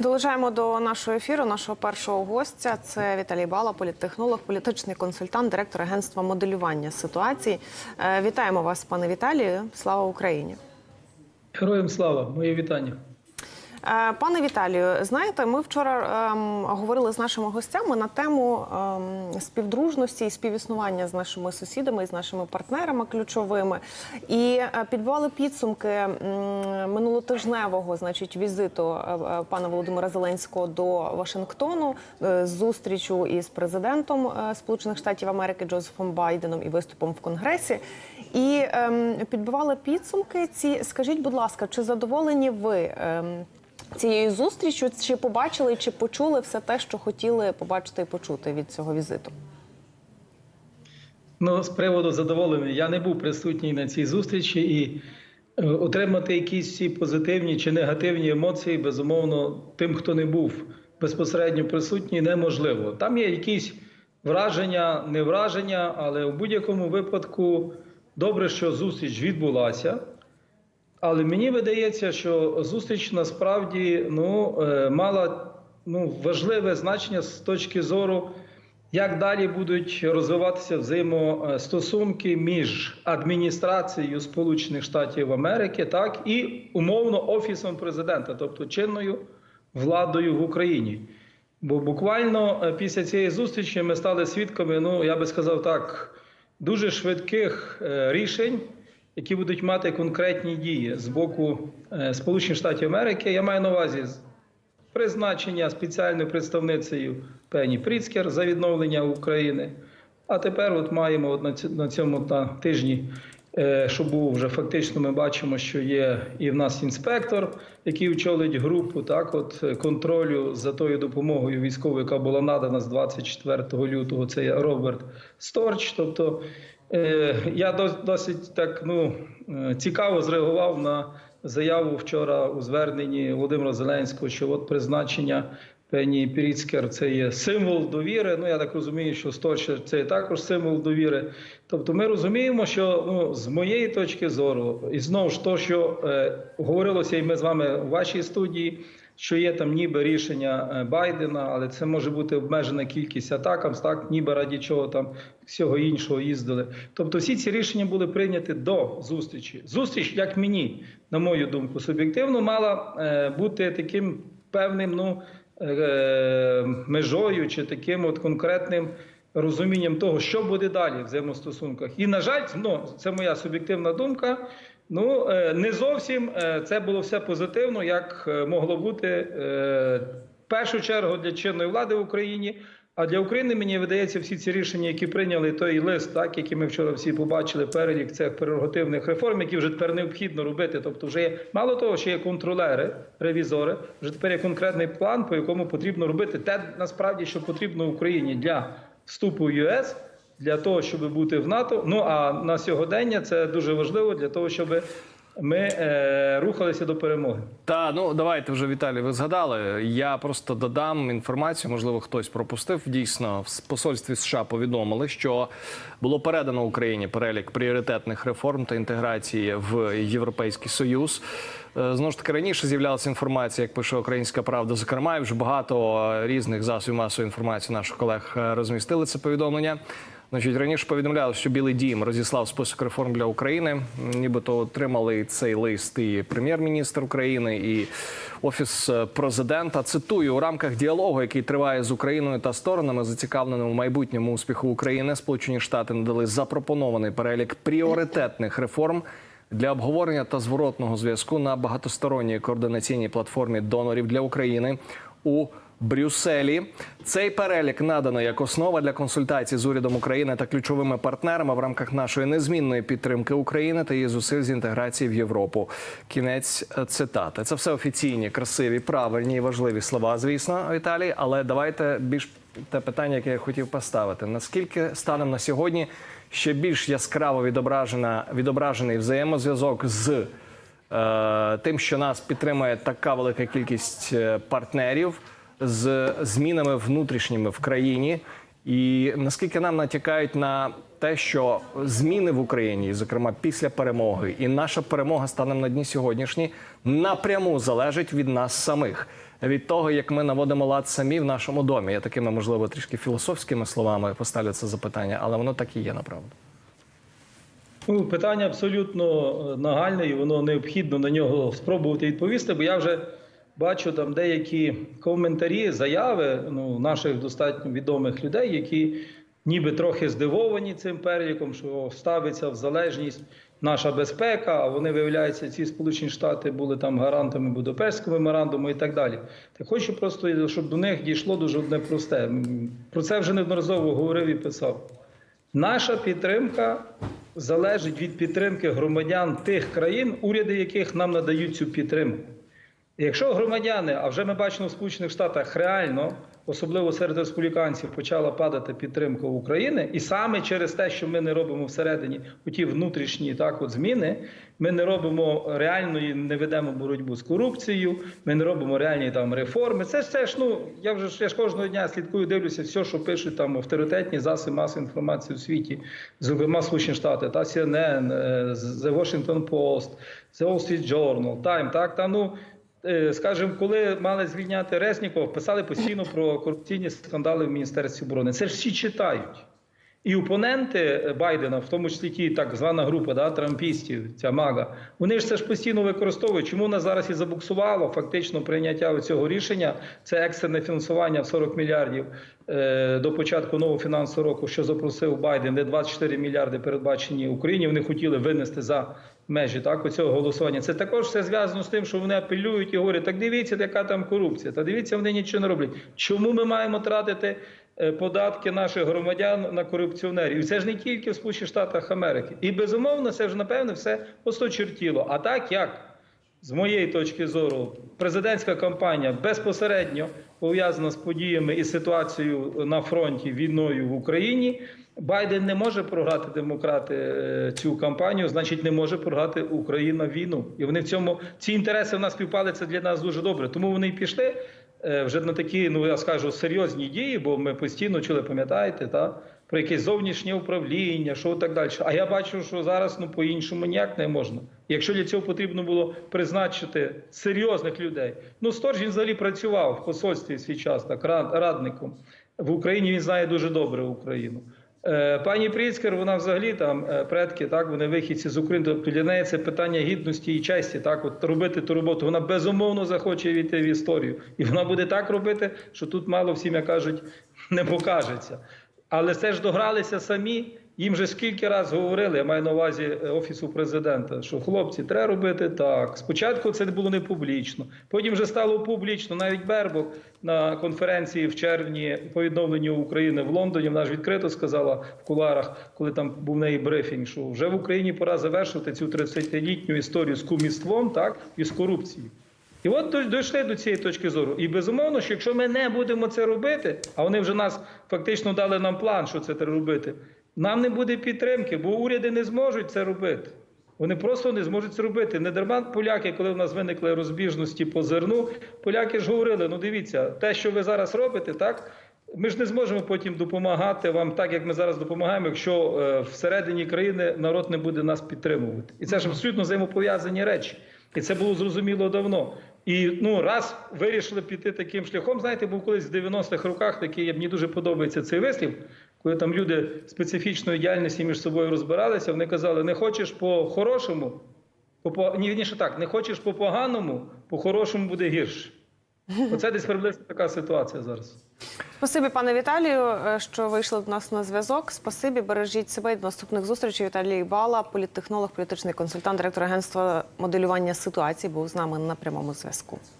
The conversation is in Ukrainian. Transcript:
Долучаємо до нашого ефіру нашого першого гостя. Це Віталій Бала, політтехнолог, політичний консультант, директор агентства моделювання ситуації. Е, Вітаємо вас, пане Віталію. Слава Україні. Героям слава, Моє вітання. Е, Пане Віталію, знаєте, ми вчора ем, говорили з нашими гостями на тему ем, співдружності і співіснування з нашими сусідами і з нашими партнерами ключовими. І е, підбивали підсумки м, минулотижневого, значить, візиту е, е, пана Володимира Зеленського до Вашингтону, е, з зустрічю із президентом е, Сполучених Штатів Америки Джозефом Байденом і виступом в Конгресі. І ем, підбивали підсумки. Ці скажіть, будь ласка, чи задоволені ви? Ем, цією зустрічю, чи побачили, чи почули все те, що хотіли побачити і почути від цього візиту? Ну, з приводу задоволений, я не був присутній на цій зустрічі і е, отримати якісь позитивні чи негативні емоції, безумовно, тим, хто не був безпосередньо присутній, неможливо. Там є якісь враження, не враження, але в будь-якому випадку добре, що зустріч відбулася. Але мені видається, що зустріч насправді ну, е, мала ну, важливе значення з точки зору, як далі будуть розвиватися взаємостосунки між адміністрацією Сполучених Штатів Америки, так і умовно офісом президента, тобто чинною владою в Україні. Бо буквально е, після цієї зустрічі ми стали свідками, ну я би сказав так, дуже швидких е, рішень які будуть мати конкретні дії з боку е, Сполучених Штатів Америки. Я маю на увазі призначення спеціальною представницею Пені Пріцкер за відновлення України. А тепер от маємо от на цьому на тижні, е, що був вже фактично, ми бачимо, що є і в нас інспектор, який очолить групу так, от контролю за тою допомогою військовою, яка була надана з 24 лютого. Це є Роберт Сторч. Тобто Е, я досить так ну е, цікаво зреагував на заяву вчора у зверненні Володимира Зеленського, що от призначення Пені Піріцкер це є символ довіри. Ну я так розумію, що Сторча це також символ довіри. Тобто, ми розуміємо, що ну з моєї точки зору, і знову ж то, що е, говорилося, і ми з вами в вашій студії що є там ніби рішення е, Байдена, але це може бути обмежена кількість атакам, так ніби раді чого там всього іншого їздили. Тобто, всі ці рішення були прийняті до зустрічі. Зустріч, як мені, на мою думку, суб'єктивно мала е, бути таким певним ну, е, межою чи таким от конкретним. Розумінням того, що буде далі в взаємостосунках, і на жаль, ну це моя суб'єктивна думка. Ну е, не зовсім е, це було все позитивно, як е, могло бути в першу чергу для чинної влади в Україні. А для України мені видається всі ці рішення, які прийняли той лист, так який ми вчора всі побачили, перелік цих прерогативних реформ, які вже тепер необхідно робити. Тобто, вже є мало того, що є контролери, ревізори, вже тепер є конкретний план, по якому потрібно робити те, насправді, що потрібно Україні для вступу в ЄС для того, щоб бути в НАТО. Ну а на сьогодення це дуже важливо для того, щоб ми е, рухалися до перемоги. Та ну давайте вже Віталій. Ви згадали. Я просто додам інформацію. Можливо, хтось пропустив. Дійсно, в посольстві США повідомили, що було передано Україні перелік пріоритетних реформ та інтеграції в Європейський Союз. Е, Знову ж таки раніше з'являлася інформація, як пише Українська Правда. Зокрема, і вже багато різних засобів масової інформації наших колег е, розмістили це повідомлення. Значить, раніше повідомляли, що Білий Дім розіслав список реформ для України. Нібито отримали цей лист і прем'єр-міністр України, і офіс президента. Цитую у рамках діалогу, який триває з Україною та сторонами, зацікавленими в майбутньому успіху України. Сполучені Штати надали запропонований перелік пріоритетних реформ. Для обговорення та зворотного зв'язку на багатосторонній координаційній платформі донорів для України у Брюсселі цей перелік надано як основа для консультацій з урядом України та ключовими партнерами в рамках нашої незмінної підтримки України та її зусиль з інтеграції в Європу. Кінець цитати. Це все офіційні, красиві, правильні і важливі слова. Звісно, Віталій. Але давайте більш те питання, яке я хотів поставити: наскільки станом на сьогодні ще більш яскраво відображена відображений взаємозв'язок з е, тим, що нас підтримує така велика кількість партнерів з змінами внутрішніми в країні, І наскільки нам натякають на те, що зміни в Україні, зокрема після перемоги, і наша перемога станом на дні сьогоднішні, напряму залежить від нас самих, від того, як ми наводимо лад самі в нашому домі. Я такими, можливо, трішки філософськими словами поставлю це запитання, але воно так і є направду. Ну, питання абсолютно е, нагальне, і воно необхідно на нього спробувати відповісти, бо я вже бачу там деякі коментарі, заяви ну, наших достатньо відомих людей, які ніби трохи здивовані цим переліком, що ставиться в залежність наша безпека, а вони, виявляється, ці Сполучені Штати були там гарантами Будапештського меморандуму і так далі. Так хочу просто, щоб до них дійшло дуже одне просте. Про це вже неодноразово говорив і писав. Наша підтримка залежить від підтримки громадян тих країн, уряди яких нам надають цю підтримку. Якщо громадяни, а вже ми бачимо в Сполучених Штатах реально, особливо серед республіканців, почала падати підтримка України, і саме через те, що ми не робимо всередині оті внутрішні так от зміни, ми не робимо реальної, не ведемо боротьбу з корупцією, ми не робимо реальні там реформи. Це ж це ж ну я вже я ж кожного дня слідкую, дивлюся все, що пишуть там авторитетні засоби масової інформації у світі, зокрема Сполучені Штати, та CNN, е, The Washington Post, The Wall Street Journal, Time, так та ну. Е, Скажімо, коли мали звільняти Резнікова, писали постійно про корупційні скандали в Міністерстві оборони. Це ж всі читають. І опоненти Байдена, в тому числі ті так звана група да, трампістів, ця мага, вони ж це ж постійно використовують. Чому нас зараз і забуксувало фактично прийняття цього рішення? Це екстрене фінансування в 40 мільярдів е, до початку нового фінансового року, що запросив Байден, де 24 мільярди передбачені Україні. Вони хотіли винести за межі так оцього голосування. Це також все зв'язано з тим, що вони апелюють і говорять: так дивіться, яка там корупція. Та дивіться, вони нічого не роблять. Чому ми маємо тратити? Е, Податки наших громадян на корупціонерів. Це ж не тільки в Сполучених Штатах Америки. І безумовно, це ж напевне все осточертіло. А так як з моєї точки зору, президентська кампанія безпосередньо пов'язана з подіями і ситуацією на фронті війною в Україні. Байден не може програти демократи е, цю кампанію, значить, не може програти Україна війну. І вони в цьому ці інтереси в нас співпали. Це для нас дуже добре. Тому вони й пішли вже на такі, ну я скажу, серйозні дії, бо ми постійно чули, пам'ятаєте, та про якесь зовнішнє управління, що так далі. А я бачу, що зараз ну по-іншому ніяк не можна. Якщо для цього потрібно було призначити серйозних людей, ну Сторжін взагалі працював в посольстві свій час, так радником в Україні. Він знає дуже добре Україну. Е, Пані Пріцкер, вона взагалі там е, предки, так вони вихідці з України. Тобто для неї це питання гідності і честі. Так, от робити ту роботу. Вона безумовно захоче війти в історію, і вона буде так робити, що тут мало всім, як кажуть, не покажеться. Але це ж догралися самі. Їм же скільки раз говорили, я маю на увазі е, офісу президента, що хлопці, треба робити так. Спочатку це було не публічно, потім вже стало публічно. Навіть Бербок на конференції в червні по відновленню України в Лондоні вона ж відкрито сказала в куларах, коли там був неї брифінг, що вже в Україні пора завершувати цю 30-літню історію з кумівством, так і з корупцією. І от дійшли до цієї точки зору. І безумовно, що якщо ми не будемо це робити, а вони вже нас фактично дали нам план, що це треба робити, нам не буде підтримки, бо уряди не зможуть це робити. Вони просто не зможуть це робити. Не дарма поляки, коли в нас виникли розбіжності по зерну, поляки ж говорили: ну дивіться, те, що ви зараз робите, так. Ми ж не зможемо потім допомагати вам так, як ми зараз допомагаємо, якщо е, всередині країни народ не буде нас підтримувати. І це ж абсолютно взаємопов'язані речі. І це було зрозуміло давно. І ну раз вирішили піти таким шляхом. Знаєте, був колись в 90-х роках такий, мені дуже подобається цей вислів, коли там люди специфічної діяльності між собою розбиралися. Вони казали: не хочеш по-хорошому, по, по ні, вірніше так, не хочеш по поганому, по хорошому буде гірше. Оце десь приблизно така ситуація зараз. Спасибі, пане Віталію, е, що вийшли до нас на зв'язок. Спасибі, бережіть себе до наступних зустрічей. Віталій Бала, політтехнолог, політичний консультант, директор агентства моделювання ситуації, був з нами на прямому зв'язку.